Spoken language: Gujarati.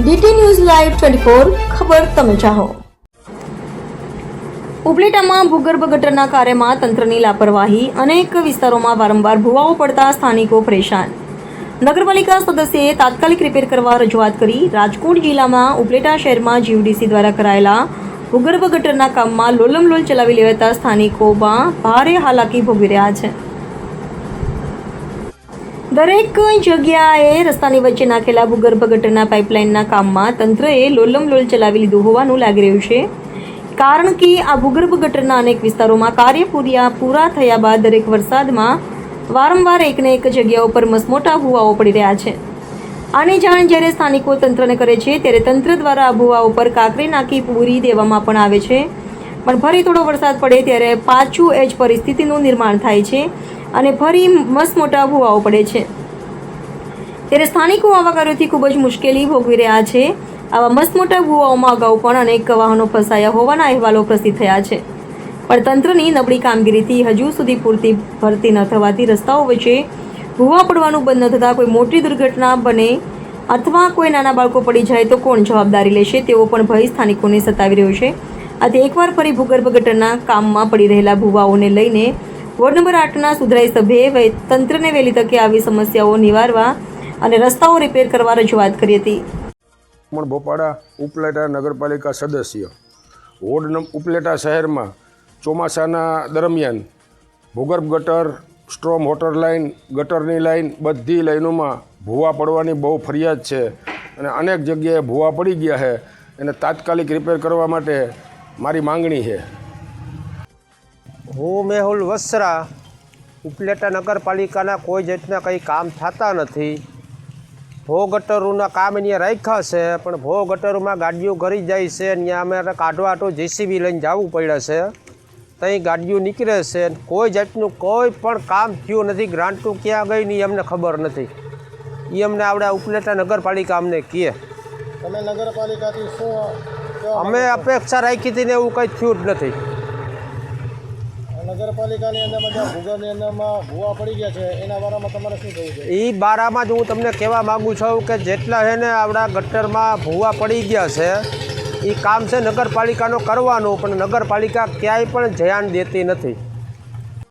DT news live twenty four ખબર તમે ચાહો. ઉપલેટામાં ભૂગર્ભ ગટરના કાર્યમાં તંત્રની લાપરવાહી, અનેક વિસ્તારોમાં વારંવાર ભૂવાઓ પડતા સ્થાનિકો પરેશાન. નગરપાલિકા સદસ્યએ તાત્કાલિક રિપેર કરવા રજૂઆત કરી. રાજકોટ જિલ્લામાં ઉપલેટા શહેરમાં જીયુડીસી દ્વારા કરાયેલા ભૂગર્ભ ગટરના કામમાં લોલમલોલ ચલાવી લેવાતા સ્થાનિકોમાં ભારે હાલાકી ભોગવી રહ્યા છે. દરેક જગ્યાએ રસ્તાની વચ્ચે નાખેલા ભૂગર્ભ ગટરના પાઇપલાઇનના કામમાં તંત્રએ લોલમલોલ ચલાવી લીધું હોવાનું લાગી રહ્યું છે. કારણ કે આ ભૂગર્ભ ગટરના અનેક વિસ્તારોમાં કાર્ય પૂર્યા પૂરા થયા બાદ દરેક વરસાદમાં વારંવાર એકને એક જગ્યાઓ ઉપર મસમોટા ભૂવાઓ પડી રહ્યા છે. આની જાણ જ્યારે સ્થાનિકો તંત્રને કરે છે, ત્યારે તંત્ર દ્વારા આ ભૂવાઓ પર કાંકરી નાખી પૂરી દેવામાં પણ આવે છે. પણ ફરી થોડો વરસાદ પડે ત્યારે પાછું એ જ પરિસ્થિતિનું નિર્માણ થાય છે. અને ફરી મસમોટા ભૂવાઓ પડે છે. ત્યારે સ્થાનિકો આવા ખૂબ જ મુશ્કેલી ભોગવી રહ્યા છે. આવા મસમોટા ભૂવાઓમાં અગાઉ પણ અનેક વાહનો ફસાયા હોવાના અહેવાલો પ્રસિદ્ધ થયા છે. પણ તંત્રની નબળી કામગીરીથી હજુ સુધી પૂરતી ભરતી ન થવાથી રસ્તાઓ વચ્ચે ભૂવા પડવાનું બંધ ન થતાં કોઈ મોટી દુર્ઘટના બને અથવા કોઈ નાના બાળકો પડી જાય તો કોણ જવાબદારી લેશે તેવો પણ ભય સ્થાનિકોને સતાવી રહ્યો છે. આથી એકવાર ફરી ભૂગર્ભ ગટરના કામમાં પડી રહેલા ભૂવાઓને લઈને વોર્ડ નંબર આઠના સુધરાઈ સભ્યે તંત્રને વહેલી તકે આવી સમસ્યાઓ નિવારવા અને રસ્તાઓ રિપેર કરવા રજૂઆત કરી હતી. પણ બોપાડા ઉપલેટા નગરપાલિકા સદસ્ય. વોર્ડ ઉપલેટા શહેરમાં ચોમાસાના દરમિયાન ભૂગર્ભ ગટર, સ્ટ્રોમ વોટર લાઇન, ગટરની લાઇન બધી લાઇનોમાં ભૂવા પડવાની બહુ ફરિયાદ છે અને અનેક જગ્યાએ ભૂવા પડી ગયા છે. એને તાત્કાલિક રિપેર કરવા માટે મારી માંગણી છે. હું મેહુલ વસરા ઉપલેટા નગરપાલિકાના કોઈ જાતના કંઈ કામ થતા નથી. ભો ગટરોના કામ અહીંયા રાખ્યા છે પણ ભો ગટરોમાં ગાડીઓ ઘરી જાય છે ત્યાં અમે કાઢવા તો જેસીબી લઈને જવું પડે છે. ત્યાં ગાડીઓ નીકળે છે કોઈ જાતનું કોઈ પણ કામ થયું નથી ગ્રાન્ટનું ક્યાં ગઈ નહીં અમને ખબર નથી. એ અમને આપણે ઉપલેટા નગરપાલિકા અમને કહે. તમે નગરપાલિકાથી શું અમે અપેક્ષા રાખી હતી ને એવું કંઈ થયું જ નથી. નગરપાલિકાની અંદરમાં જ્યાં અંદરમાં ભૂવા પડી ગયા છે, એના બારામાં તમારે શું કહેવું છે એ બારામાં જ હું તમને કહેવા માગું છું કે જેટલા છે આપણા ગટરમાં ભૂવા પડી ગયા છે એ કામ છે નગરપાલિકાનો કરવાનું, પણ નગરપાલિકા ક્યાંય પણ ધ્યાન દેતી નથી.